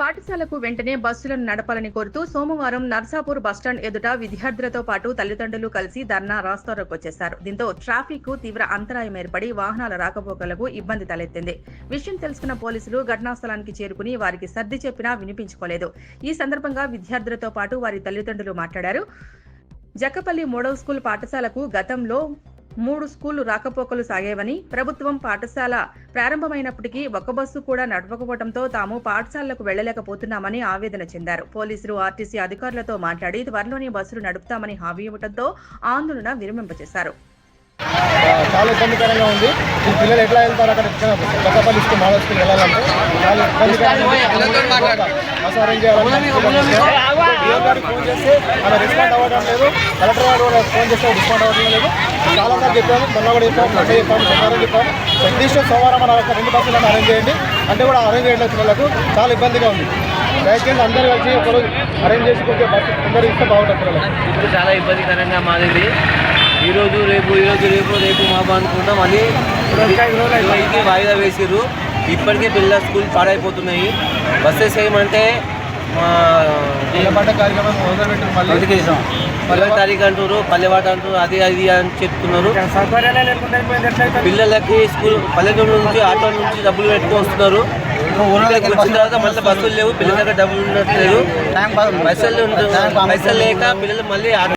పాఠశాలకు వెంటనే బస్సులను నడపాలని కోరుతూ సోమవారం నర్సాపూర్ బస్టాండ్ ఎదుట విద్యార్థులతో పాటు తల్లిదండ్రులు కలిసి ధర్నా రాస్తారోకు వచ్చేశారు దీంతో ట్రాఫిక్కు తీవ్ర అంతరాయం ఏర్పడి వాహనాల రాకపోకలకు ఇబ్బంది తలెత్తింది. విషయం తెలుసుకున్న పోలీసులు ఘటనా స్థలానికి చేరుకుని వారికి సర్ది చెప్పినా వినిపించుకోలేదు. ఈ సందర్భంగా విద్యార్థులతో పాటు వారి తల్లిదండ్రులు మాట్లాడారు. జక్కపల్లి మోడల్ స్కూల్ పాఠశాలకు గతంలో మూడు స్కూళ్ళు రాకపోకలు సాగేవని ప్రభుత్వం పాఠశాల ప్రారంభమైనప్పటికీ ఒక్క బస్సు కూడా నడవకపోవడంతో తాము పాఠశాలకు వెళ్ళలేకపోతున్నామని ఆవేదన చెందారు. పోలీసులు ఆర్టీసీ అధికారులతో మాట్లాడి త్వరలోనే బస్సులు నడుపుతామని హామీ ఇవ్వడంతో ఆందోళన విరమింపచేశారు. చాలా ఇబ్బందికరంగా ఉంది. ఈ పిల్లలు ఎట్లా వెళ్తారు అక్కడ? చక్కపల్లి స్కూల్ మోడల్ స్కూల్ వెళ్ళాలంటే. చాలా ఇబ్బందికరంగా ఉంది. బస్ అరేంజ్ చేయాలని డిఎం గారికి ఫోన్ చేస్తే ఆమె రెస్పాండ్ అవ్వడం లేదు. కలెక్టర్ గారు కూడా ఫోన్ చేస్తే రెస్పాండ్ అవ్వడం లేదు. చాలా సార్లు చెప్పాము మొన్న కూడా చెప్పాము మొన్న చెప్పాము సోమవారం చెప్పాము. అట్లీస్ట్ సోమవారం మన రెండు బస్సులను అరేంజ్ చేయండి. అంటే కూడా అరేంజ్ చేయట్లేదు పిల్లలకు. చాలా ఇబ్బందిగా ఉంది. దయచేసి అందరూ కలిసి ఒకరు అరేంజ్ చేసి కొంచెం బస్సు అందరూ ఇస్తే బాగుంటుంది ఇప్పుడు చాలా ఇబ్బందికరంగా మారింది ఈరోజు రేపు ఈరోజు రేపు రేపు మాపు అనుకుంటా. మళ్ళీ ఇరవైకి వాయిదా వేసిర్రు. ఇప్పటికే పిల్లల స్కూల్ పాడైపోతున్నాయి. బస్సెస్ ఏమంటే పల్లె తారీఖు అంటారు పల్లెవాట అంటారు అది అది అని చెప్తున్నారు. పిల్లలకి స్కూల్ పల్లెటూరు నుంచి ఆటో నుంచి డబ్బులు పెట్టుకొని వస్తున్నారు. ఊళ్ళకి వచ్చిన తర్వాత మళ్ళీ బస్సులు లేవు పిల్లల దగ్గర డబ్బులు ఉండట్లేదు. పైసలు పైసలు లేక పిల్లలు మళ్ళీ ఆటో